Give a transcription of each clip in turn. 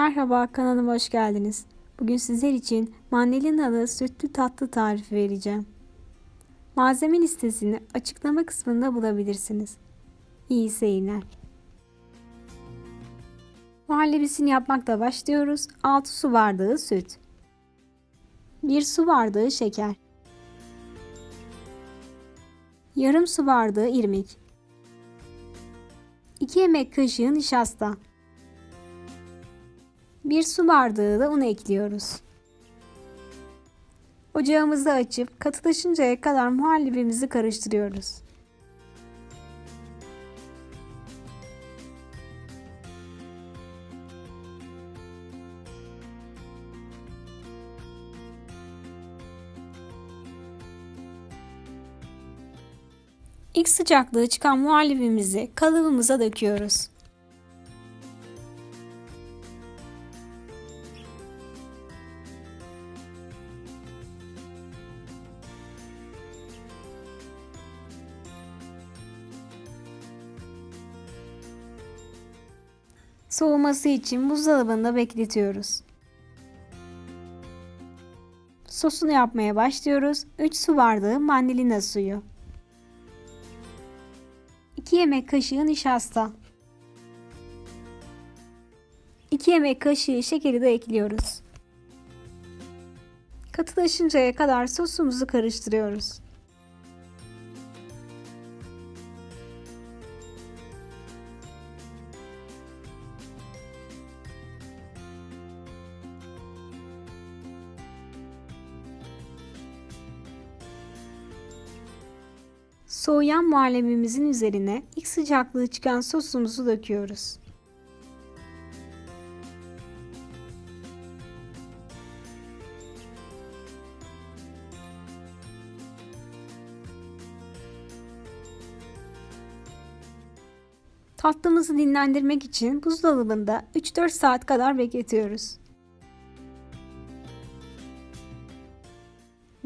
Merhaba kanalıma hoş geldiniz. Bugün sizler için mandalinalı sütlü tatlı tarifi vereceğim. Malzeme listesini açıklama kısmında bulabilirsiniz. İyi seyirler. Muhallebisini yapmakla başlıyoruz. 6 su bardağı süt. 1 su bardağı şeker. Yarım su bardağı irmik. 2 yemek kaşığı nişasta. 1 su bardağı da un ekliyoruz. Ocağımızı açıp katılaşıncaya kadar muhallebimizi karıştırıyoruz. İlk sıcaklığı çıkan muhallebimizi kalıbımıza döküyoruz. Soğuması için buzdolabında bekletiyoruz. Sosunu yapmaya başlıyoruz. 3 su bardağı mandalina suyu. 2 yemek kaşığı nişasta. 2 yemek kaşığı şekeri de ekliyoruz. Katılaşıncaya kadar sosumuzu karıştırıyoruz. Soğuyan muhallebimizin üzerine ilk sıcaklığı çıkan sosumuzu döküyoruz. Tatlımızı dinlendirmek için buzdolabında 3-4 saat kadar bekletiyoruz.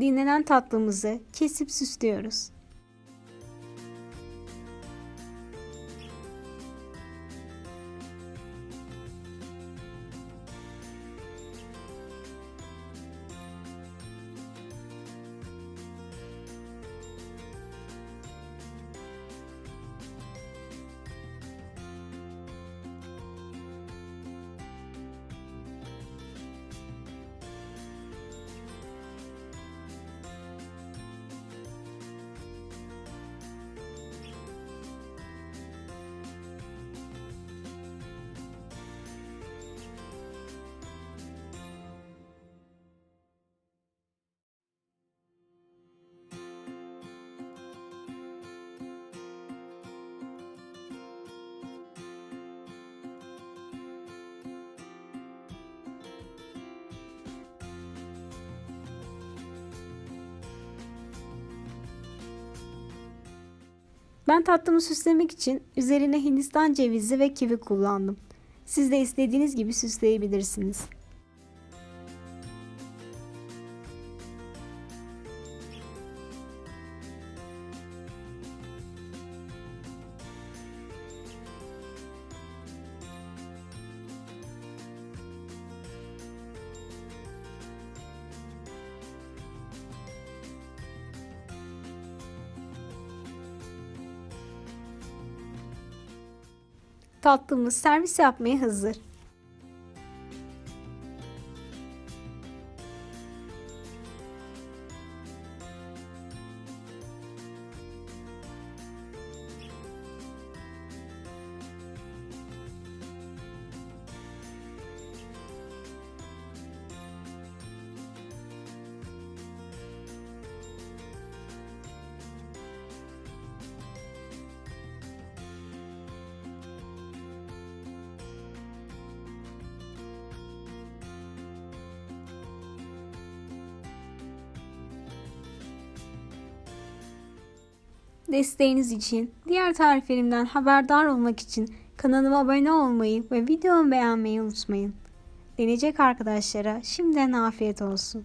Dinlenen tatlımızı kesip süslüyoruz. Ben tatlımı süslemek için üzerine hindistan cevizi ve kivi kullandım. Siz de istediğiniz gibi süsleyebilirsiniz. Tatlımız servis yapmaya hazır. Desteğiniz için, diğer tariflerimden haberdar olmak için kanalıma abone olmayı ve videomu beğenmeyi unutmayın. Deneyecek arkadaşlara şimdiden afiyet olsun.